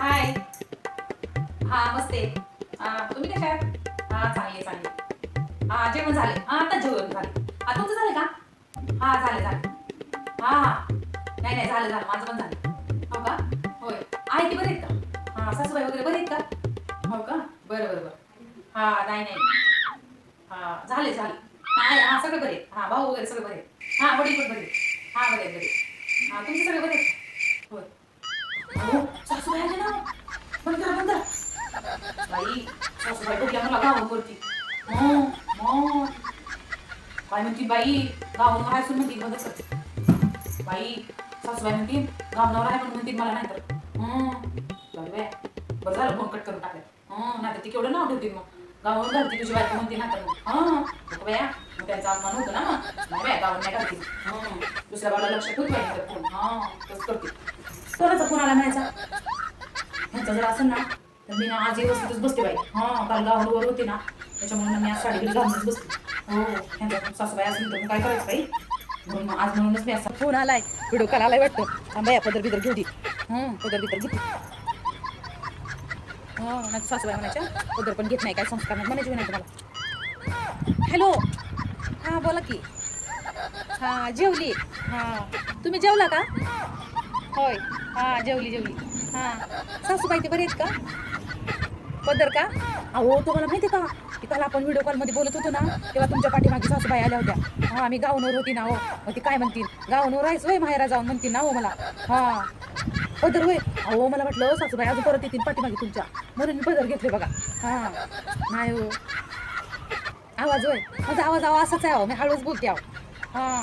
हाय हा मस्त आहे तुम्ही कशा आहात? हा चांगले चांगले. हा जेवण झाले. हा आता जेवण झाले. हा तुमचं झालं का? हा झालं झालं. हा हा. नाही नाही झालं झालं. माझं पण झालं. हो का? होय. आहे ते बरे आहेत का हा सासूबाई वगैरे बरे आहेत का? हो का? बरं बरं बरं. हा नाही नाही. हा झाले झाले. नाही हा सगळे बरे हा भाऊ वगैरे सगळे बरे हा वडील पण बरे हा बरे बरे हा तुमचे सगळे बरे होय. काय म्हणती बाई गावावर आहे सुन म्हणती मदत करते बाई सासूबाई म्हणती गावनावर आहे म्हणून म्हणती मला नाही तर. बाई. बरं झालं फोन कट करून टाकलं. नाही तर ती केवढं नाव ठेवतील मग. घालती तुझी बायको ना तर मग. हं मग हो, त्यांचा अपमान होतो ना मग. नाही बाया गावावर नाही घालती. दुसऱ्या बाला लक्ष ठेवतो बाई तर फोन तसं करते. कोणाचा फोन आला माझा ह्यांचा जर असेल ना तर मी ना आज व्यवस्थितच बसते बाई. हा काल गावावर होते ना त्याच्यामुळे मी आज साडी घालूनच बसते. हो ह्यांचा सासूबाई असेल तर मग काय करायचं बाई? म्हणून आज म्हणूनच मी असा फोन आलाय. व्हिडिओ कॉल आलाय वाटतं. थांबा पदर बिदर घेऊ दे हं पदर बिदर घेते हो नाही सासूबाई म्हणायच्या पदर पण घेत नाही काय संस्कार नाही. म्हणायची नाही तुम्हाला हॅलो. हां बोला की. हां जेवली. हां तुम्ही जेवला का? होय. हां जेवली जेवली. हां. सासूबाई ते बरे आहेत का? पदर का? अहो तुम्हाला माहिती का की? काल आपण व्हिडिओ कॉलमध्ये बोलत होतो ना तेव्हा तुमच्या पाठीमागे सासूबाई आल्या होत्या. हां मी गावनवर होती ना हो. मग ती काय म्हणतील? गावनवर आहेस होय माहेरा जाऊन म्हणतील ना हो मला. हां. पदर वय अहो मला वाटलं हो, सासूबाई अजून परत येतील पाठीमागे तुमच्या. म्हणून मी पदर घेतले बघा. हां. नाही हो. आवाज होय. माझा आवाज आवा असाच आहे अहो. मी हळूच बोलते अहो. हां.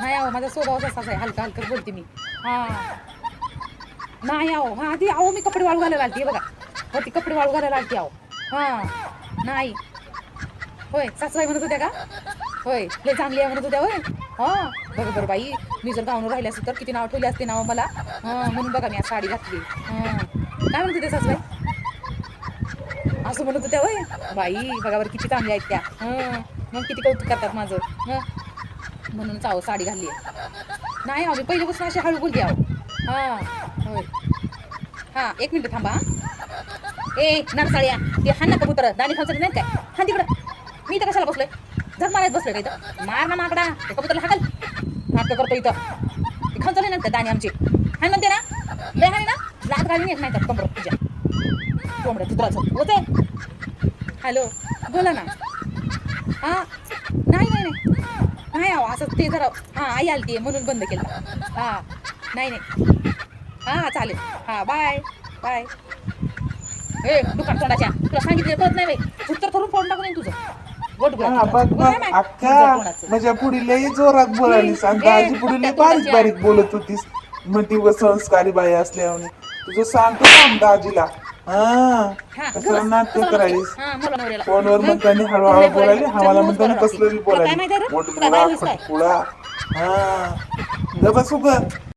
नाही आहो माझा स्वभाव असाच आहे. हलका हलकं बोलते मी. हां. नाही आहो. हां ती आहो मी कपडे वाळू घालायला आलती बघा. हो ती कपडे वाळू घालायला आलती अहो हां नाही. होय सासूबाई म्हणत होत्या का? होय लय चांगली आहे म्हणत होत्या होय. हां बरं बरं बाई. मी जर गावून राहिले असते तर किती नाव ठेवली असते नाव मला. हां म्हणून बघा मी आज साडी घातली. हां. काय म्हणत होते सासूबाई? असं म्हणत होत्या होय. बाई बघा बरं किती चांगल्या आहेत त्या. हं मग किती कौतुक करतात माझं. म्हणूनच आहो साडी घालली नाही आम्ही पहिल्यापासून अशी हळू बोलते आहो. हां. हां एक मिनिट थांबा ए नरसाळ्या ते हान ना कबूतर दाणी खायचं नाही काय? हा तिकडं. मी इथं कशाला बसलोय? जर मारायच बसलोय का इथं? मार ना माकडा ते कबूतरला हाकल. नाटकं करतो इथं. ते खाऊन ना दाणी आमची. हाय म्हणते ना लय हाय ना? लात घालून येत नाही तर कमरं तुझ्या. कोंबड्या कुत्राचं. होते हॅलो बोला ना. हां? नाही नाही नाही. नाही अहो असं ते जरा हां आई आली ती म्हणून बंद केलं. हां नाही नाही. हां चालेल. हां बाय बाय ए दुकान तोंडाच्या. तुला सांगितलं कळत नाही बाई. उत्तर करून फोन टाकून येईन तुझं. गोट हा बघ अक्का पुढे जोरात बोलालीस आणि पुढे लई बारीक बारीक बोलत होतीस. म्हणती व संस्कारी बाई असल्याने तुझं सांगतो दाजीला. हा कसं नाट्य करायलीस? फोनवर म्हणताना हळूहळू बोलायली हवाला म्हणताना कसलं बी बोलायली? मोठ खटकुळा हा. ग बसू ग